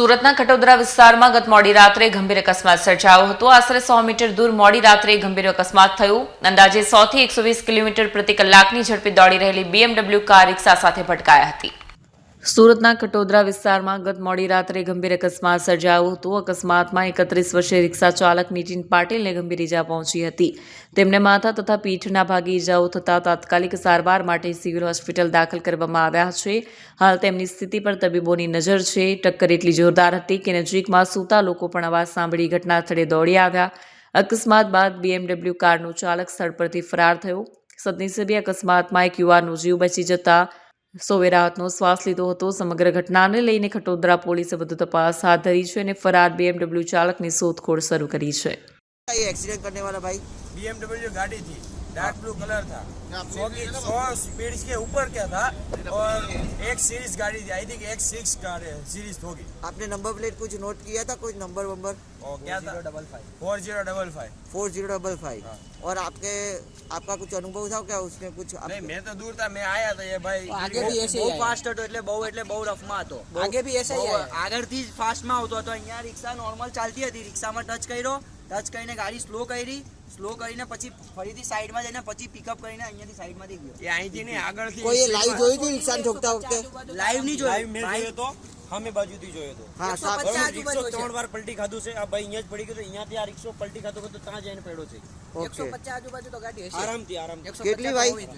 સુરતના કટોદરા વિસ્તારમાં ગત મોડી રાત્રે ગંભીર અકસ્માત સર્જાયો હતો. આશરે સો મીટર દૂર મોડી રાત્રે ગંભીર અકસ્માત થયું. અંદાજે સો થી એકસો કિલોમીટર પ્રતિ કલાકની ઝડપે દોડી રહેલી બીએમડબલ્યુ કાર રિક્ષા સાથે ભટકાયા હતી. સુરતના કટોદરા વિસ્તારમાં ગત મોડી રાત્રે ગંભીર અકસ્માત સર્જાયો હતો. અકસ્માતમાં એકત્રીસ વર્ષીય રિક્ષા ચાલક નીતિન પાટીલને ગંભીર ઇજા પહોંચી હતી. તેમને માથા તથા પીઠના ભાગે ઇજાઓ થતાં તાત્કાલિક સારવાર માટે સિવિલ હોસ્પિટલ દાખલ કરવામાં આવ્યા છે. હાલ તેમની સ્થિતિ પર તબીબોની નજર છે. ટક્કર એટલી જોરદાર હતી કે નજીકમાં સૂતા લોકો પણ અવાજ સાંભળી ઘટના સ્થળે દોડી આવ્યા. અકસ્માત બાદ બીએમડબલ્યુ કારનો ચાલક સ્થળ પરથી ફરાર થયો. સદનસીબે અકસ્માતમાં એક યુવાનનો જીવ બચી જતા સોવેરાવતનો શ્વાસ લીધો હતો. સમગ્ર ઘટનાને લઈને ખટોદરા પોલીસે વધુ તપાસ હાથ ધરી છે અને ફરાર બીએમડબલ્યુ ચાલકની શોધખોળ શરૂ કરી છે. એક્સિડન્ટ કરને ભાઈ. બીએમડબલ્યુ ગાડી થી. डार्क ब्लू कलर था सौ की सौ स्पीड के ऊपर क्या था और एक सीरीज गाड़ी थी आई थिंक एक सिक्स सीरीज होगी आपने नंबर प्लेट कुछ नोट किया था कुछ नंबर वंबर और क्या था double five four zero double five four zero double five और आपके आपका कुछ अनुभव था क्या उसमें कुछ आप- नहीं मैं तो दूर था मैं आया था ये भाई આગે બી એસે બહુ જ ફાસ્ટ હતો એટલે બહુ એટલે બહુ રફમાં હતો આગે બી એસે જ બહુ આયા. આગળથી જ ફાસ્ટમાં આવતો હતો અહીંયા રિક્ષા નોર્મલ ચાલતી હતી રિક્ષામાં ટચ કર્યો ટચ કરીને ગાડી સ્લો કરી સ્લો કરીને પછી ફરીથી સાઈડમાં જઈને પછી પિકઅપ કરીને અહીંયાથી સાઈડમાંથી ગયો. એ અહીંથી ને આગળથી કોઈ લાઈવ જોયું હતું ઇન્સાન ઠોકતા વખતે? લાઈવ નહીં જોયું. મેં જોયો તો. સામે બાજુથી જોયો હતો હા સાહેબ રિક્ષો ત્રણ વાર પલટી ખાધું છે. આ ભાઈ અહીંયા જ પડી ગયો અહીંયાથી આ રિક્ષો પલટી ખાધો તો ત્યાં જઈને પડ્યો છે. 150 આજુબાજુ તો ગાડી હશે. આરામથી આરામ કેટલી ભાઈ?